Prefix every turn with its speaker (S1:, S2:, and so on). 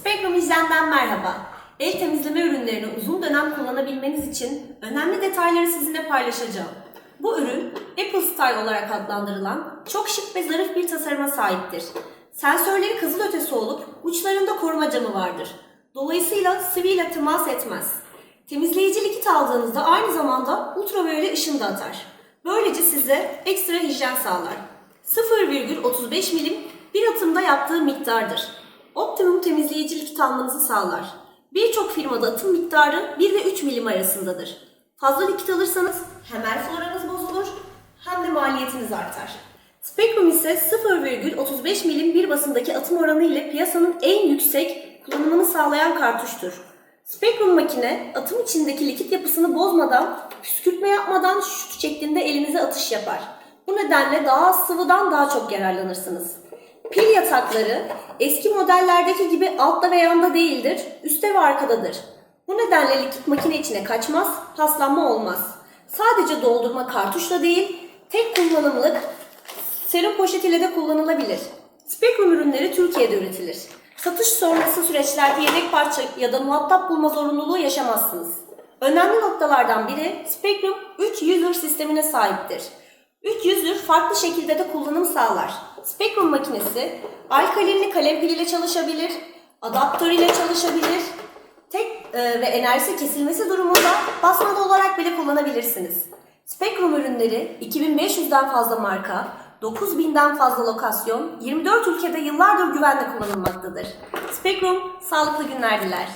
S1: Spektrum Hijyen'den merhaba. El temizleme ürünlerini uzun dönem kullanabilmeniz için önemli detayları sizinle paylaşacağım. Bu ürün Apple Style olarak adlandırılan çok şık ve zarif bir tasarıma sahiptir. Sensörleri kızılötesi olup uçlarında koruma camı vardır. Dolayısıyla sıvıyla temas etmez. Temizleyici likit aldığınızda aynı zamanda ultraviyole ışın da atar. Böylece size ekstra hijyen sağlar. 0,35 milim bir atımda yaptığı miktardır. Optimum temizleyici likit almanızı sağlar. Birçok firmada atım miktarı 1 ile 3 milim arasındadır. Fazla likit alırsanız hem el floranız bozulur hem de maliyetiniz artar. Spectrum ise 0,35 milim bir basındaki atım oranı ile piyasanın en yüksek kullanımını sağlayan kartuştur. Spectrum makine atım içindeki likit yapısını bozmadan, püskürtme yapmadan şut şeklinde elinize atış yapar. Bu nedenle daha az sıvıdan daha çok yararlanırsınız. Pil yatakları eski modellerdeki gibi altta ve yanda değildir, üstte ve arkadadır. Bu nedenle likit makine içine kaçmaz, paslanma olmaz. Sadece doldurma kartuşla değil, tek kullanımlık serum poşetiyle de kullanılabilir. Spectrum ürünleri Türkiye'de üretilir. Satış sonrası süreçlerde yedek parça ya da muhatap bulma zorunluluğu yaşamazsınız. Önemli noktalardan biri Spectrum 3 user sistemine sahiptir. 3 user farklı şekilde de kullanım sağlar. Spectrum makinesi alkalinli kalem piliyle çalışabilir, adaptör ile çalışabilir, tek e, ve enerjisi kesilmesi durumunda basmalı olarak bile kullanabilirsiniz. Spectrum ürünleri 2500'den fazla marka, 9000'den fazla lokasyon, 24 ülkede yıllardır güvenle kullanılmaktadır. Spectrum sağlıklı günler diler.